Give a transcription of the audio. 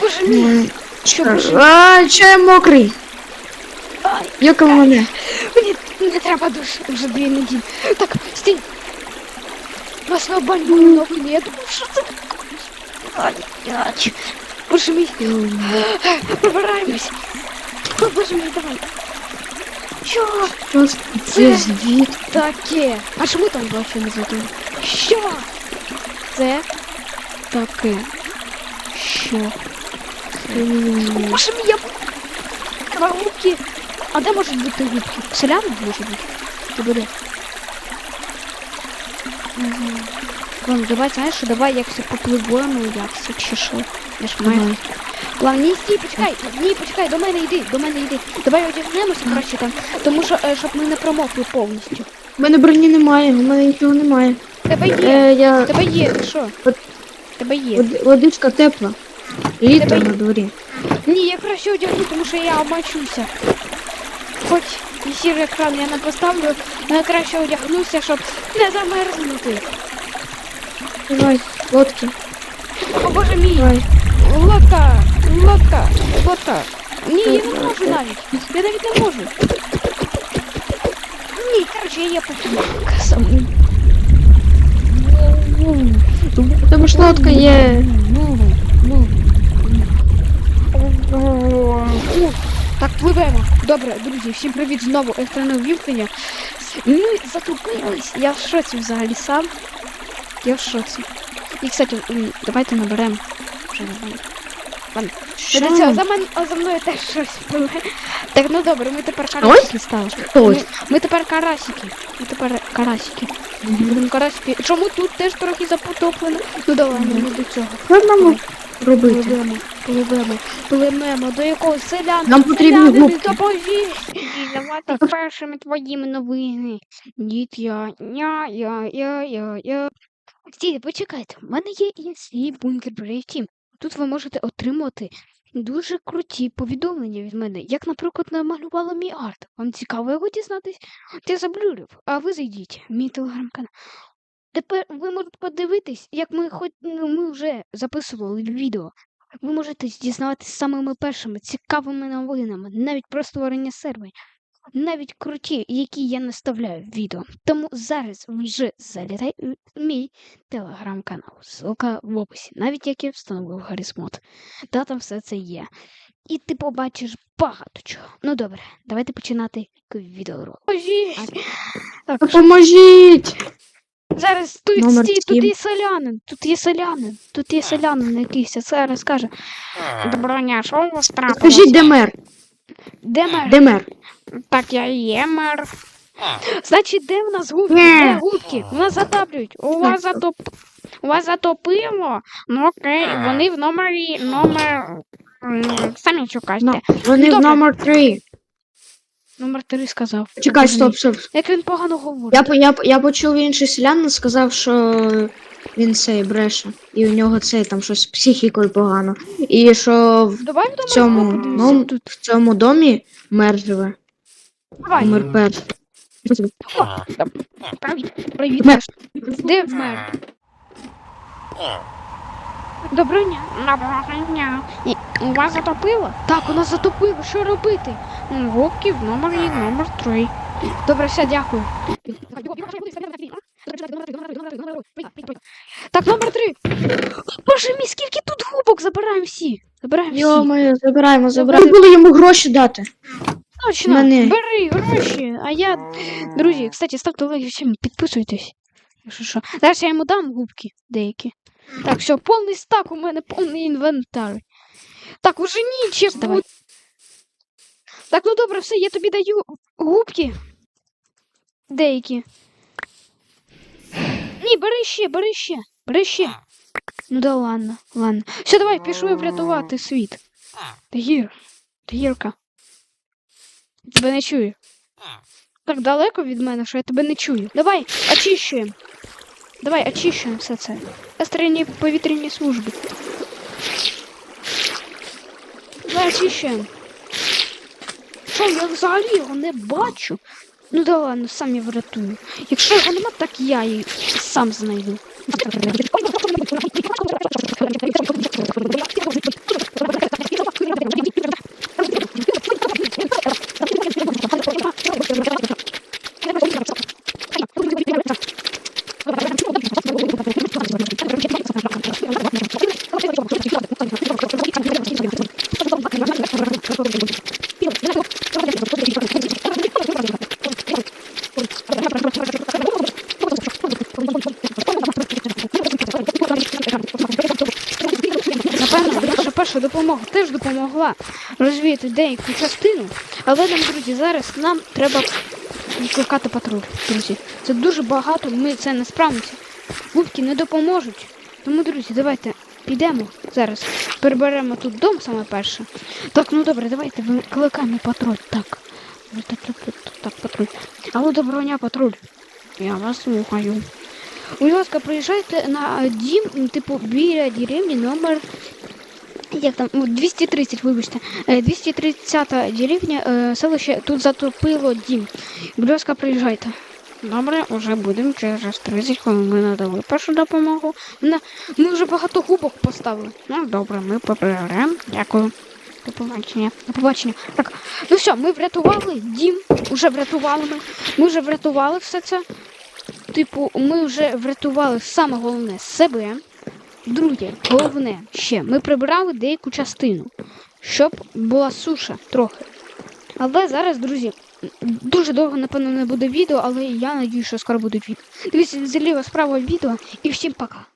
Боже мій. Що, боже? А, що я мокрий? Ай, Як у мене? мені не треба душ вже дві неділі. Так, стій. Вас на баню новини. Я думав, що це таке. Ай, ай. Боже мій. Прибираємось. О, Боже мій, давай. Що Що це звід? таке? А чому там вообще не звати? Що? Це таке. Що? Мій, я... Губки. А де можуть бути губки? Селяни може бути? Ти буде. Угу. Ладно, давай, знаєш, що, давай якось попливемо, якось, чи що. Я ж маю. Ладно, ні, стій, почекай, ні, почекай, до мене йди, до мене йди. Давай одягнемося краще там, тому що, е, щоб ми не промокли повністю. У мене броні немає, у мене нічого немає. Тебе є, Е, я... тебе є, що? От- Тебе є. вод- Водичка тепла. Літо Тебе- на дворі. Ні, я краще одягну, тому що я обмачуся. Хоч і сірий екран я не поставлю, але краще одягнуся, щоб не замерзнути. Давай, лодки. О боже мій! Давай. Лодка! Лодка! Лодка! Ні, я не можу навіть. Я навіть не можу. Ні, коротше, я потім. Тому ж лодка є. Так, пливемо. Добре, друзі, всім привіт знову екстрене ввімкнення. Ми затупились. Я в шоці взагалі сам. Я в шоці. І, кстати, давайте наберемо. Вже наберемо. Ладно. Що? Дивіться, за, мен, а за мною теж щось пливе. Так, ну добре, ми тепер карасики стали. Ми, ми тепер карасики. Ми тепер карасики. Будемо карасики. Чому тут теж трохи запотоплено? Ну давай, ми до цього. Нам робити? Пливемо, пливемо, пливемо до якого селяна. Нам потрібні губки. допоможіть. І першими твоїми новини. Дід я, я, я, я, я, я. Стій, почекайте, в мене є і свій бункер Team. Тут ви можете отримати дуже круті повідомлення від мене, як, наприклад, намалювала мій арт. Вам цікаво його дізнатись? Ти заблюрив, а ви зайдіть в мій телеграм-канал. Тепер ви можете подивитись, як ми хоч ну, ми вже записували відео. Ви можете дізнаватися самими першими цікавими новинами, навіть про створення серверів, навіть круті, які я наставляю в відео. Тому зараз вже залітай в мій телеграм-канал. Ссылка в описі, навіть як я встановив Гаррісмод. Та там все це є. І ти побачиш багато чого. Ну добре, давайте починати відеоролик. Так, Допоможіть! Зараз тут, Номер стій, тут є селянин, тут є селянин, тут є селянин якийсь, зараз скаже. Доброня, що у вас трапилося? Скажіть, де мер? Де мер? Де мер? Так, я є мер. Значить, де в нас губки? Де губки? Нас затоплюють. У вас затоп... У вас затопило? Ну окей, вони в номері номер. Самі шукайте. Ну, вони в Добре. номер 3. Номер три сказав. Чекай, стоп, стоп. Як він погано говорить. Я, по- я, по- я почув інший селянин, сказав, що він цей бреше. І у нього цей там щось з психікою погано. І що в Давай вдома цьому, ну, тут. в цьому домі мер живе. Давай. Мер перший. Привіт. Привіт. Мер. Де мер? Доброго дня. Доброго дня. І У вас затопило? Так, у нас затопило. Що робити? М, Губки в номері номер 3. Добре, все, дякую. Так, номер 3. Боже мій, скільки тут губок забираємо всі. Забираємо всі. Йо-моє, забираємо, забираємо. Треба було йому гроші дати. Точно, мене. бери гроші. А я. Друзі, кстати, ставте лайки всім, підписуйтесь. Якщо що. Зараз я йому дам губки деякі. Так, все, повний стак, у мене повний інвентар. Так, уже ніч. я Давай. Так, ну добре, все, я тобі даю губки. Деякі. Ні, бери ще, бери ще, бери ще. Ну да ладно, ладно. Все, давай, пішли врятувати світ. Тагір, Тагірка. Тебе не чую. Так далеко від мене, що я тебе не чую. Давай, очищуємо. Давай, очищуємо все це. Екстрені повітряні служби. Давай очищуємо. Що, я взагалі його не бачу. No dobra, no sam je wratuję. Jak szef, on ma tak jaj, sam znajdę. Thank you. Перша допомога теж допомогла розвіяти деяку частину. Але нам, друзі, зараз нам треба викликати патруль, друзі. Це дуже багато, ми це не справимося. Вовки не допоможуть. Тому, друзі, давайте підемо зараз. Переберемо тут дом саме перше. Так, ну добре, давайте викликаємо патруль. Так. Ну, Так, так, так, так, так, патруль. Алло, доброго дня, патруль. Я вас слухаю. Будь ласка, приїжджайте на дім, типу, біля деревні номер. Як там? 230, вибачте. Е, 230 деревня, е, селище тут затопило дім. Будь ласка, приїжджайте. Добре, вже будемо через 30 хвилин. Ми надали першу допомогу. Ми вже багато губок поставили. Ну, добре, ми поперемо. Дякую. До побачення. До побачення. Так, ну все, ми врятували дім. Уже врятували ми. Ми вже врятували все це. Типу, ми вже врятували саме головне себе. Друге, головне ще, ми прибрали деяку частину, щоб була суша трохи. Але зараз, друзі, дуже довго, напевно, не буде відео, але я надію, що скоро буде відео. Дивіться зліва справа відео і всім пока.